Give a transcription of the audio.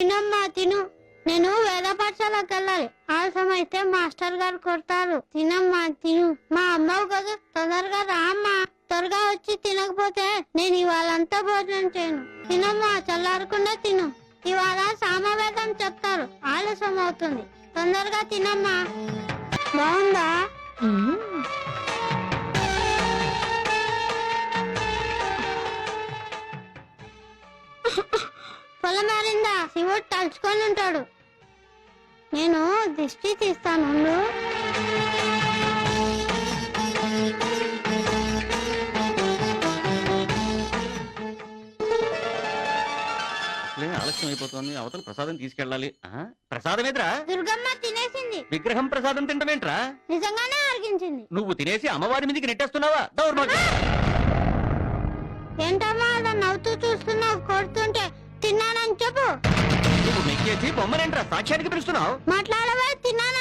తినమ్మా తిను. నేను వేద పాఠశాలకు వెళ్ళాలి. ఆలస్యం అయితే మాస్టర్ గారు కొడతారు. తినమ్మా తిను. మా అమ్మ కదా. తొందరగా రామ్మా. త్వరగా వచ్చి తినకపోతే నేను ఇవాళంతా భోజనం చేయను. తినమ్మా చల్లారకుండా తిను. ఇవాళ సామవేదం చెప్తారు. ఆలస్యం అవుతుంది. తొందరగా తినమ్మా. బాగుందా? పొలం మారిందా శివుడు తలుచుకొని ఉంటాడు. నేను దిష్టి తీస్తాను ఆలస్యం అయిపోతుంది. అవతల ప్రసాదం తీసుకెళ్ళాలి? ప్రసాదం దుర్గమ్మ తినేసింది. విగ్రహం ప్రసాదం తింటమేంట్రా? నిజంగానే అరిగించింది నువ్వు తినేసి అమ్మవారి మీదకి నెట్టేస్తున్నావా? దౌర్భాగ్యం. ఏంటమ్మా అలా నవ్వుతూ చూస్తున్నావు? కొడుతుంటే తిన్నానని చెప్పు. ఇప్పుడు నెక్కేసి బొమ్మలేంట్రా సాక్ష్యానికి పిలుస్తున్నావు? మాట్లాడవా తిన్నాను?